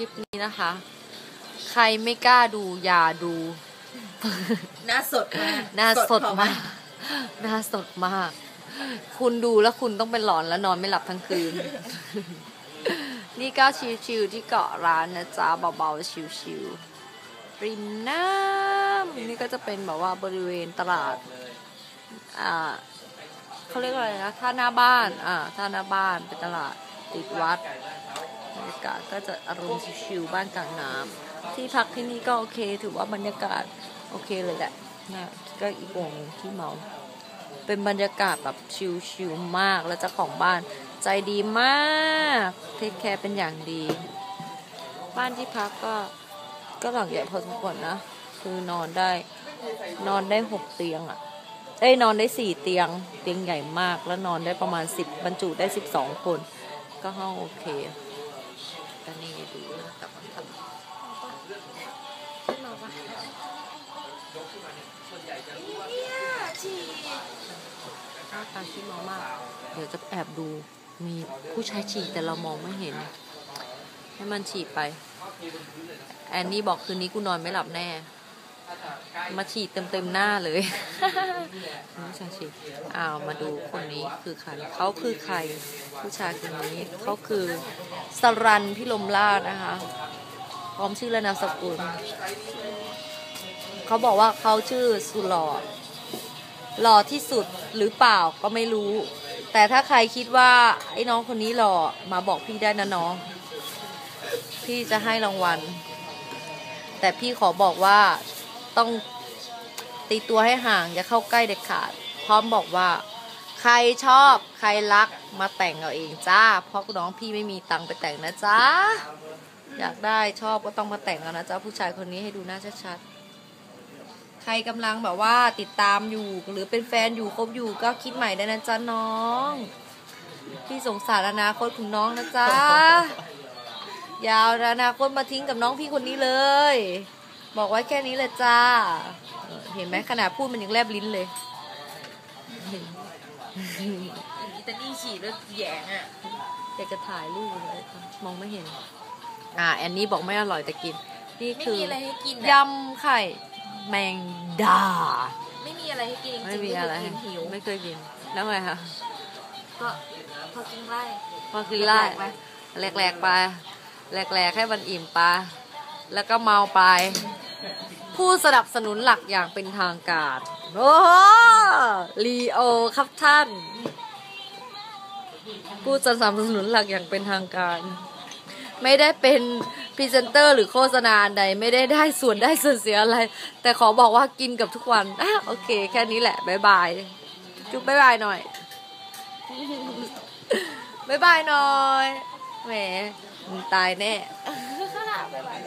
ลิปนี้นะคะ ใครไม่กล้าดูอย่าดู หน้าสดมากหน้าสดพอมากหน้าสดมาก คุณดูแล้วคุณต้องเป็นหลอนแล้วนอนไม่หลับทั้งคืน นี่ก็ชิวๆที่เกาะร้านนะจ๊ะเบาๆชิวๆริมน้ำนี่ก็จะเป็นแบบว่าบริเวณตลาด อ่าเขาเรียกว่าอะไรนะท่าหน้าบ้าน อ่าท่าหน้าบ้านเป็นตลาดติดวัดบ รรยากาศก็จะอารมณ์ชิวๆบ้านกลางน้ำที่พักที่นี่ก็โอเค ถือว่าบรรยากาศโอเคเลยแหละนะก็อีกวงที่เมา เป็นบรรยากาศแบบชิลๆมากแล้วเจ้าของบ้านใจดีมากเทคแคร์เป็นอย่างดี บ้านที่พักก็ก็หลังใหญ่พอสมควรนะ คือนอนได้ นอนได้หกเตียงอะ่ะเอ้ยนอนได้สี่เตียง เตียงใหญ่มากแล้วนอนได้ประมาณสิบบรรจุได้สิบสองคน ก็ห้องโอเค นี่ดูนะกลับมาทำขึ้นมาปะหน้าตาขี้เมามาก เดี๋ยวจะแอบดูมีผู้ชายฉี่แต่เรามองไม่เห็น ให้มันฉี่ไป แอนนี่บอกคืนนี้กูนอนไม่หลับแน่ มาฉีดเต็มเต็มๆหน้าเลยผู้ชายฉีดอ้าวมาดูคนนี้คือใครเขาคือใครผู้ชายคนนี้เขาคือสรันพิลมราชนะคะ พร้อมชื่อและนามสกุลเขาบอกว่าเขาชื่อสุหล่อหล่อที่สุดหรือเปล่าก็ไม่รู้ แต่ถ้าใครคิดว่าไอ้น้องคนนี้หล่อมาบอกพี่ได้นะน้อง พี่จะให้รางวัล แต่พี่ขอบอกว่า ต้องตีตัวให้ห่างอย่าเข้าใกล้เด็ดขาด พร้อมบอกว่า ใครชอบใครรักมาแต่งเอาเองจ้าเพราะน้องพี่ไม่มีตังค์ไปแต่งนะจ๊ะอยากได้ชอบก็ต้องมาแต่งกันนะจ๊ะผู้ชายคนนี้ให้ดูหน้าชัดๆใครกำลังแบบว่าติดตามอยู่หรือเป็นแฟนอยู่คบอยู่ก็คิดใหม่ได้นะจ๊ะน้อง พี่สงสารอนาคตของน้องนะจ๊ะยาวอนาคตมาทิ้งกับน้องพี่คนนี้เลย บอกไว้แค่นี้เลยจ้าเออเห็นไหมขนาดพูดมันยังแลบลิ้นเลยอิตาลีฉีดแล้วแหยงอะอยากจะถ่ายรูปเลยมองไม่เห็น อ่า แอนนี่บอกไม่อร่อยแต่กิน นี่ไม่คือมีอะไรให้กินยอะำไข่แมงดา ไม่มีอะไรให้กินจริงๆไม่มีอะไรก็คืกินหิวไม่เคยกิน แล้วไงคะก็พอกินไร่พอกินไล่แหลกๆไปแหลกๆไปแหลกๆให้มันอิ่มไปแล้วก็เมาไป ผู้สนับสนุนหลักอย่างเป็นทางการ โอ้โหลีโอครับท่าน ผู้สนับสนุนหลักอย่างเป็นทางการ ไม่ได้เป็นพรีเซนเตอร์หรือโฆษณาใดไม่ได้ได้ส่วนได้ส่วนเสียอะไร แต่ขอบอกว่ากินกับทุกวันอะโอเค แค่นี้แหละบายบาย จุ๊บบายบายหน่อยบายบายหน่อย แหม ตายแน่บ๊ายบาย